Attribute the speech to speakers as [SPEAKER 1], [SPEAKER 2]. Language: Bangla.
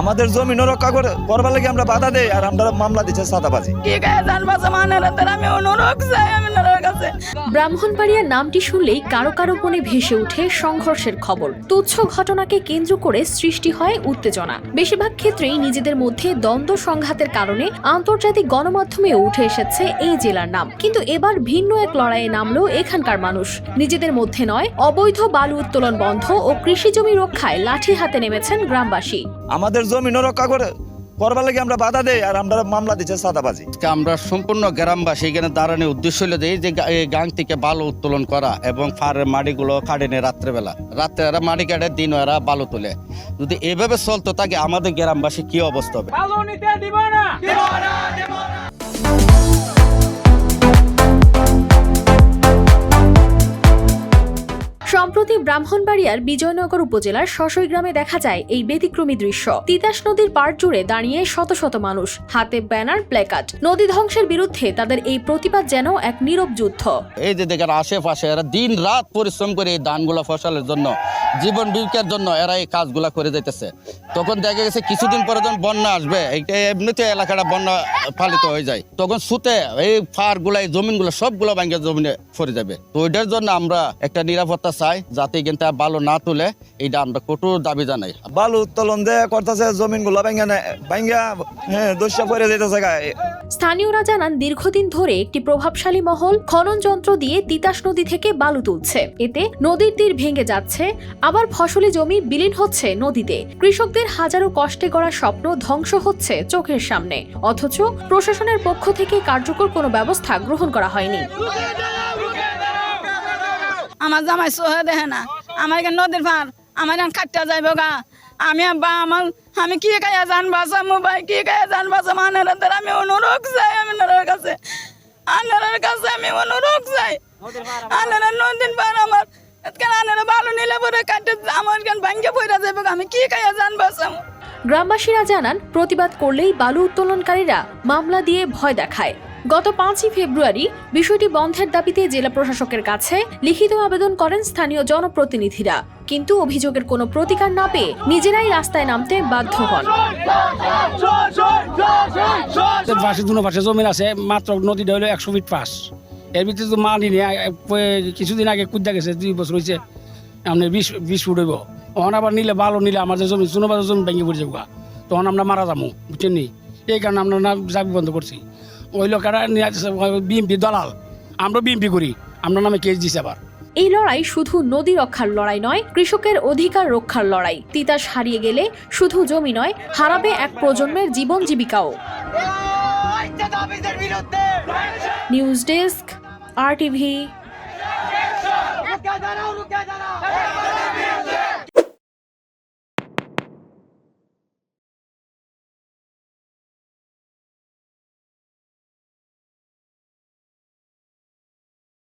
[SPEAKER 1] আমাদের জমি রক্ষা করে করবার লাগে আমরা বাধা দেই আর আমরা মামলা দিচ্ছে সাদাবাজি।
[SPEAKER 2] ঠিক আছে ওনার কাছে
[SPEAKER 3] ব্রাহ্মণবাড়িয়ার নামটি শুনলেই কারও কারও মনে ভেসে ওঠে সংঘর্ষের খবর। তুচ্ছ ঘটনাকে কেন্দ্র করে সৃষ্টি হয় উত্তেজনা। বেশিরভাগ ক্ষেত্রেই নিজেদের মধ্যে দ্বন্দ্ব সংঘাতের কারণে আন্তর্জাতিক গণমাধ্যমে উঠে এসেছে এই জেলার নাম। কিন্তু এবার ভিন্ন এক লড়াইয়ে নামলো এখানকার মানুষ। নিজেদের মধ্যে নয়, অবৈধ বালু উত্তোলন বন্ধ ও কৃষি জমি রক্ষায় লাঠি হাতে নেমেছেন গ্রামবাসী।
[SPEAKER 1] আমাদের জমি রক্ষা করে করবার লাগে আমরা বাধা দেই আর আমরা মামলা দিচ্ছে সাদাবাজি।
[SPEAKER 4] আজকে আমরা সম্পূর্ণ গ্রামবাসী এখানে দাঁড়ানোর উদ্দেশ্য হলো যে গাং থেকে বালু উত্তোলন করা এবং ফারের মাটিগুলো কাটে নেয় রাত্রেবেলা। রাত্রে এরা মাটি কাটে দিন এরা বালু তোলে। যদি এভাবে চলতো তাকে আমাদের গ্রামবাসী কি অবস্থা হবে?
[SPEAKER 5] ভালো নিতে দিব না।
[SPEAKER 3] সম্প্রতি ব্রাহ্মণবাড়িয়ার বিজয়নগর উপজেলার শশই গ্রামে দেখা যায় এই ব্যতিক্রমী দৃশ্য। তিতাস নদীর পাড় জুড়ে দাঁড়িয়ে শত শত মানুষ, হাতে ব্যানার, প্ল্যাকার্ড। নদী ধ্বংসের বিরুদ্ধে তাদের এই প্রতিবাদ যেন এক নীরব যুদ্ধ।
[SPEAKER 4] এই যে দেখেন আশেপাশে, এরা দিন রাত পরিশ্রম করে এই ধানগুলো ফসলের জন্য, জীবন জীবিকার জন্য এরা এই কাজগুলা করে যাইতেছে। তখন দেখা গেছে কিছুদিন পরে যখন বন্যা আসবে এমনিতে এলাকাটা বন্যা পালিত হয়ে যায়। তখন সুতে এই ফারগুলা এই জমিনগুলো সবগুলো ভাঙ্গে জমিনে পড়ে যাবে। তো ওইটার জন্য আমরা একটা নিরাপত্তা চাই। যাতে কিন্তু বালু না তুলে এইটা আমরা কঠোর দাবি জানাই।
[SPEAKER 1] বালু উত্তোলন দেয় করতেছে জমিনগুলো ভাঙ্গা ভাঙ্গা হ্যাঁ দস্যা পরে যেতেছে
[SPEAKER 3] স্থানীয়রা জানান দীর্ঘদিন ধরে একটি প্রভাবশালী মহল খনন যন্ত্র দিয়ে তিতাস নদী থেকে বালু তুলছে। এতে নদীর তীর ভেঙে যাচ্ছে আবার ফসলি জমি বিলীন হচ্ছে নদীতে। কৃষকদের হাজারো কষ্টে গড়া স্বপ্ন ধ্বংস হচ্ছে চোখের সামনে। অথচ প্রশাসনের পক্ষ থেকে কার্যকর কোনো ব্যবস্থা গ্রহণ করা হয়নি।
[SPEAKER 2] আমার জামাই সোহে দেখে না। আমার এখানে নদীর পার আমার এখানে কাটতে যাইব গা। আমি বা আমার আমি কি গায়ে জান বাসা মোবাইল কি গায়ে জান বাসা মানের আমি অনুরোধ চাই আমি ওনার কাছে। আনার কাছে আমি অনুরোধ চাই। আনার নদীর পার আমার। কেন আনারা ভালো নিলে পরে কাটতে আমার কেন ভাঙ্গে পড়া যাইব গা, আমি কি জান বাসা
[SPEAKER 3] গ্রামবাসীরা জানান প্রতিবাদ করলেই বালু উত্তোলনকারীরা মামলা দিয়ে ভয় দেখায়। গত পাঁচই ফেব্রুয়ারি বিষয়টি বন্ধের দাবিতে জেলা প্রশাসকের কাছে লিখিত আবেদন করেন স্থানীয় জনপ্রতিনিধিরা। কিন্তু অভিযোগের কোনো প্রতিকার না পেয়ে নিজেরাই রাস্তায় নামতে বাধ্য হন।
[SPEAKER 5] পাশে দুনো পাশে জমিন আছে, মাত্র নদীটা হলো একশো ফিট পাস এর ভিতরে তো মাল নিয়ে কিছুদিন আগে কুদ্দা গেছে, দুই বছর হয়েছে আপনার বিশ বিশ ফুট হইব। তখন আবার নিলে ভালো নিলে আমাদের জমি চুনো বাজার জমি ভেঙে পড়ে যাব তখন আমরা মারা যাব, বুঝছেন এই কারণে আমরা না চাবি বন্ধ করছি। ওই লোকেরা নিয়ে বিএমপি দলাল। আমরা বিএমপি করি, আমরা নামে কেস দিছে আবার।
[SPEAKER 3] এই লড়াই শুধু নদী রক্ষার লড়াই নয়, কৃষকের অধিকার রক্ষার লড়াই। তিতাস হারিয়ে গেলে শুধু জমি নয়, হারাবে এক প্রজন্মের জীবন জীবিকাও। নিউজ ডেস্ক, আর টিভি।